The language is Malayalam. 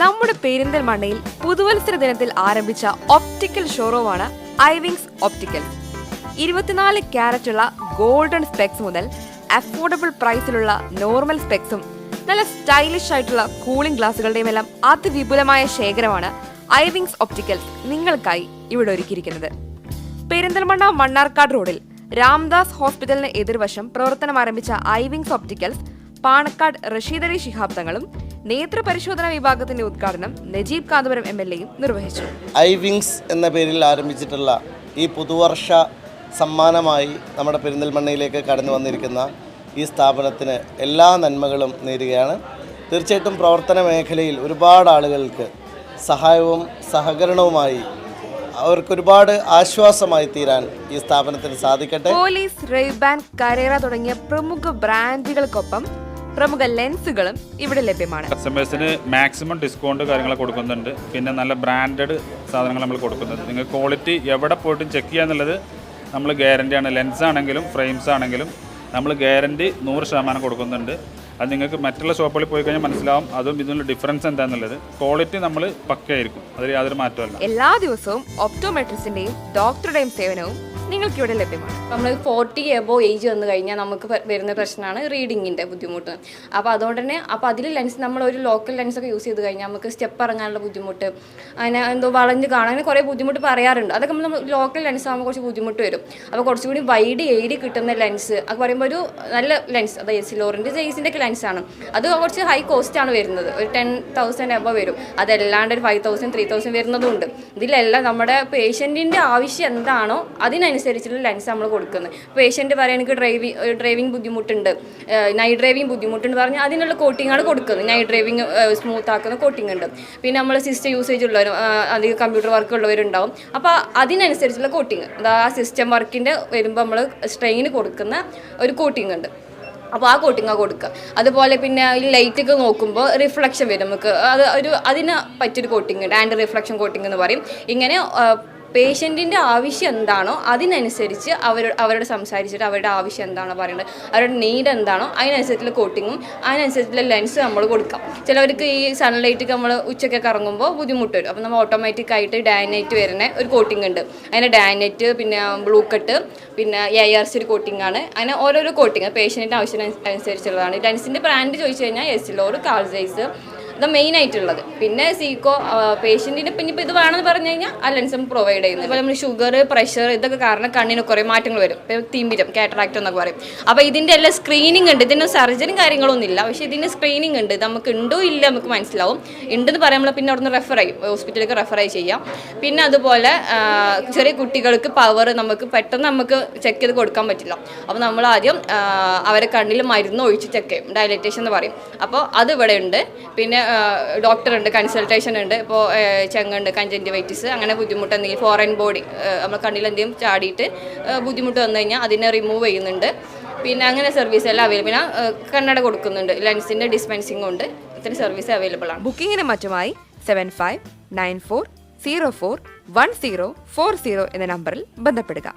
നമ്മുടെ പെരിന്തൽമണ്ണയിൽ പുതുവത്സര ദിനത്തിൽ ആരംഭിച്ച ഒപ്റ്റിക്കൽ ഷോറൂമാണ് ഐവിങ്സ് ഒപ്റ്റിക്കൽ ഇരുപത്തിനാല് ക്യാരറ്റുള്ള ഗോൾഡൻ സ്പെക്സ് മുതൽ അഫോർഡബിൾ പ്രൈസിലുള്ള നോർമൽ സ്പെക്സും നല്ല സ്റ്റൈലിഷ് ആയിട്ടുള്ള കൂളിംഗ് ഗ്ലാസുകളുടെയും എല്ലാം അതിവിപുലമായ ശേഖരമാണ് ഐവിങ്സ് ഒപ്റ്റിക്കൽസ് നിങ്ങൾക്കായി ഇവിടെ ഒരുക്കിയിരിക്കുന്നത്. പെരിന്തൽമണ്ണ മണ്ണാർക്കാട് റോഡിൽ രാംദാസ് ഹോസ്പിറ്റലിന് എതിർവശം പ്രവർത്തനം ആരംഭിച്ച ഐവിങ്സ് ഒപ്റ്റിക്കൽസ് പാണക്കാട് റഷീദ് അലി ശിഹാബ് തങ്ങളും നേത്രപരിശോധന വിഭാഗത്തിന്റെ ഉദ്ഘാടനം നജീബ് കാന്തപുരം എം എൽ എയും നിർവഹിച്ചു. ഐ വിങ്സ് എന്ന പേരിൽ ആരംഭിച്ചിട്ടുള്ള ഈ പുതുവർഷ സമ്മാനമായി നമ്മുടെ പെരിന്തൽമണ്ണയിലേക്ക് കടന്നു വന്നിരിക്കുന്ന ഈ സ്ഥാപനത്തിന് എല്ലാ നന്മകളും നേരുകയാണ്. തീർച്ചയായിട്ടും പ്രവർത്തന മേഖലയിൽ ഒരുപാട് ആളുകൾക്ക് സഹായവും സഹകരണവുമായി അവർക്ക് ഒരുപാട് ആശ്വാസമായി തീരാൻ ഈ സ്ഥാപനത്തിന് സാധിക്കട്ടെ. പോലീസ് റെയ്ബാൻ കരേറ തുടങ്ങിയ പ്രമുഖ ബ്രാൻഡുകൾക്കൊപ്പം പ്രമുഖ ലെൻസുകളും ഇവിടെ ലഭ്യമാണ്. കസ്റ്റമേഴ്സിന് മാക്സിമം ഡിസ്കൗണ്ട് കാര്യങ്ങൾ കൊടുക്കുന്നുണ്ട്. പിന്നെ നല്ല ബ്രാൻഡഡ് സാധനങ്ങൾ നമ്മൾ കൊടുക്കുന്നുണ്ട്. നിങ്ങൾ ക്വാളിറ്റി എവിടെ പോയിട്ടും ചെക്ക് ചെയ്യാന്നുള്ളത് നമ്മൾ ഗ്യാരണ്ടിയാണ് ലെൻസ് ആണെങ്കിലും ഫ്രെയിംസ് ആണെങ്കിലും നമ്മൾ ഗ്യാരണ്ടി നൂറ് ശതമാനം കൊടുക്കുന്നുണ്ട്. അത് നിങ്ങൾക്ക് മറ്റുള്ള ഷോപ്പുകളിൽ പോയി കഴിഞ്ഞാൽ മനസ്സിലാവും അതും ഇതിനുള്ള ഡിഫറൻസ് എന്താണെന്നുള്ളത് ക്വാളിറ്റി നമ്മൾ പക്കയായിരിക്കും. അതിൽ യാതൊരു മാറ്റമല്ല എല്ലാ ദിവസവും ഒപ്റ്റോമെട്രിസ്റ്റിന്റെയും ഡോക്ടറുടെയും സേവനവും നിങ്ങൾക്ക് ഇവിടെ ലഭ്യമാണ്. നമ്മൾ ഫോർട്ടി എബോ ഏജ് വന്നു കഴിഞ്ഞാൽ നമുക്ക് വരുന്ന പ്രശ്നമാണ് റീഡിങ്ങിന്റെ ബുദ്ധിമുട്ട്. അപ്പോൾ അതുകൊണ്ട് തന്നെ അപ്പോൾ അതിൽ ലെൻസ് നമ്മൾ ഒരു ലോക്കൽ ലെൻസ് ഒക്കെ യൂസ് ചെയ്ത് കഴിഞ്ഞാൽ നമുക്ക് സ്റ്റെപ്പ് ഇറങ്ങാനുള്ള ബുദ്ധിമുട്ട് അതിനെ എന്തോ വളഞ്ഞ് കാണാൻ അങ്ങനെ കുറേ ബുദ്ധിമുട്ട് പറയാറുണ്ട്. അതൊക്കെ നമ്മൾ ലോക്കൽ ലെൻസ് ആകുമ്പോൾ കുറച്ച് ബുദ്ധിമുട്ട് വരും. അപ്പോൾ കുറച്ചുകൂടി വൈഡ് ഏരി കിട്ടുന്ന ലെൻസ് അത് പറയുമ്പോൾ ഒരു നല്ല ലെൻസ് അതായത് സിലോറിന്റെ ജെയ്സിന്റെ ഒക്കെ ലെൻസാണ് അത് കുറച്ച് ഹൈ കോസ്റ്റ് ആണ് വരുന്നത്. ഒരു ടെൻ തൗസൻഡ് എബോ വരും. അതല്ലാണ്ട് ഒരു ഫൈവ് തൗസൻഡ് ത്രീ തൗസൻഡ് വരുന്നതുണ്ട് ഇതിലെല്ലാം നമ്മുടെ പേഷ്യന്റിന്റെ ആവശ്യം എന്താണോ അതിനനുസരിച്ചുള്ള ലെൻസ് നമ്മൾ കൊടുക്കുന്നത്. പേഷ്യന്റ് പറയാൻ എനിക്ക് ഡ്രൈവിംഗ് ഡ്രൈവിംഗ് ബുദ്ധിമുട്ടുണ്ട്. നൈറ്റ് ഡ്രൈവിംഗ് ബുദ്ധിമുട്ടുണ്ട്. പറഞ്ഞാൽ അതിനുള്ള കോട്ടിങ്ങാണ് കൊടുക്കുന്നത്. നൈറ്റ് ഡ്രൈവിംഗ് സ്മൂത്ത് ആക്കുന്ന കോട്ടിംഗ് ഉണ്ട്. പിന്നെ നമ്മൾ സിസ്റ്റം യൂസേജ് ഉള്ളവരും അധികം കമ്പ്യൂട്ടർ വർക്ക് ഉള്ളവരുണ്ടാവും. അപ്പോൾ അതിനനുസരിച്ചുള്ള കോട്ടിങ് അതാ ആ സിസ്റ്റം വർക്കിന്റെ വരുമ്പോൾ നമ്മൾ സ്ട്രെയിന് കൊടുക്കുന്ന ഒരു കോട്ടിംഗ് ഉണ്ട്. അപ്പോൾ ആ കോട്ടിങ്ങാണ് കൊടുക്കുക അതുപോലെ പിന്നെ ഈ ലൈറ്റൊക്കെ നോക്കുമ്പോൾ റിഫ്ലക്ഷൻ വരും. നമുക്ക് അത് ഒരു അതിന് പറ്റിയൊരു കോട്ടിംഗ് ഉണ്ട്. ആൻഡ് റിഫ്ലക്ഷൻ കോട്ടിംഗ് എന്ന് പറയും. ഇങ്ങനെ പേഷ്യന്റിന്റെ ആവശ്യം എന്താണോ അതിനനുസരിച്ച് അവർ അവരോട് സംസാരിച്ചിട്ട് അവരുടെ ആവശ്യം എന്താണോ പറയുന്നത്. അവരുടെ നീഡ് എന്താണോ അതിനനുസരിച്ചുള്ള കോട്ടിങ്ങും അതിനനുസരിച്ചുള്ള ലെൻസ് നമ്മൾ കൊടുക്കാം. ചിലവർക്ക് ഈ സൺലൈറ്റ് നമ്മൾ ഉച്ചയ്ക്ക് കറങ്ങുമ്പോൾ ബുദ്ധിമുട്ട് വരും. അപ്പോൾ നമ്മൾ ഓട്ടോമാറ്റിക് ആയിട്ട് ഡാനൈറ്റ് വരുന്ന ഒരു കോട്ടിംഗ് ഉണ്ട്. അതിന് ഡാനൈറ്റ് പിന്നെ ബ്ലൂ കട്ട് പിന്നെ എ ആർ സി ഒരു കോട്ടിംഗ് ആണ്. അങ്ങനെ ഓരോരോ കോട്ടിങ് പേഷ്യന്റിന്റെ ആവശ്യം അനുസരിച്ചുള്ളതാണ്. ലെൻസിന്റെ ബ്രാൻഡ് ചോദിച്ചു കഴിഞ്ഞാൽ എസിലോർ കാൾസൈസ് ഇത് മെയിൻ ആയിട്ടുള്ളത്. പിന്നെ സീക്കോ പേഷ്യന്റിന് പിന്നെ ഇപ്പോൾ ഇത് വേണമെന്ന് പറഞ്ഞു കഴിഞ്ഞാൽ ആ ലെൻസും പ്രൊവൈഡ് ചെയ്യുന്നത് ഇപ്പോൾ നമ്മൾ ഷുഗർ പ്രഷർ ഇതൊക്കെ കാരണം കണ്ണിന് കുറേ മാറ്റങ്ങൾ വരും. ഇപ്പോൾ തീമ്പിരം കാറ്ററാക്ട് എന്നൊക്കെ പറയും. അപ്പോൾ ഇതിന്റെ എല്ലാം സ്ക്രീനിങ് ഉണ്ട്. ഇതിന് സർജറി കാര്യങ്ങളൊന്നും ഇല്ല. പക്ഷേ ഇതിന് സ്ക്രീനിങ് ഉണ്ട്. നമുക്ക് ഉണ്ടോ ഇല്ല നമുക്ക് മനസ്സിലാവും. ഉണ്ടെന്ന് പറയുമ്പോൾ പിന്നെ അവിടുന്ന് റെഫർ ചെയ്യും ഹോസ്പിറ്റലിലേക്ക് റെഫർ ആയി ചെയ്യാം. പിന്നെ അതുപോലെ ചെറിയ കുട്ടികൾക്ക് പവർ നമുക്ക് പെട്ടെന്ന് നമുക്ക് ചെക്ക് ചെയ്ത് കൊടുക്കാൻ പറ്റില്ല. അപ്പോൾ നമ്മൾ ആദ്യം അവരെ കണ്ണിൽ മരുന്ന് ഒഴിച്ച് ചെക്ക് ചെയ്യും. ഡയലറ്റേഷൻ എന്ന് പറയും. അപ്പോൾ അത് ഇവിടെ ഉണ്ട്. പിന്നെ ഡോക്ടർ ഉണ്ട് കൺസൾട്ടേഷൻ ഉണ്ട് ഇപ്പോൾ ചെങ്ങുണ്ട് കഞ്ചന്റിവൈറ്റിസ് അങ്ങനെ ബുദ്ധിമുട്ട് എന്തെങ്കിലും ഫോറിൻ ബോഡി നമ്മൾ കണ്ണിൽ എന്തെങ്കിലും ചാടിയിട്ട് ബുദ്ധിമുട്ട് വന്നു കഴിഞ്ഞാൽ അതിനെ റിമൂവ് ചെയ്യുന്നുണ്ട്. പിന്നെ അങ്ങനെ സർവീസ് എല്ലാം അവൈലബിൾ കണ്ണട കൊടുക്കുന്നുണ്ട്. ലെൻസിന്റെ ഡിസ്പെൻസിങ് ഉണ്ട്. ഇത്തരം സർവീസ് അവൈലബിൾ ആണ്. ബുക്കിങ്ങിന് മറ്റുമായി seven five nine four zero four one zero four zero എന്ന നമ്പറിൽ ബന്ധപ്പെടുക.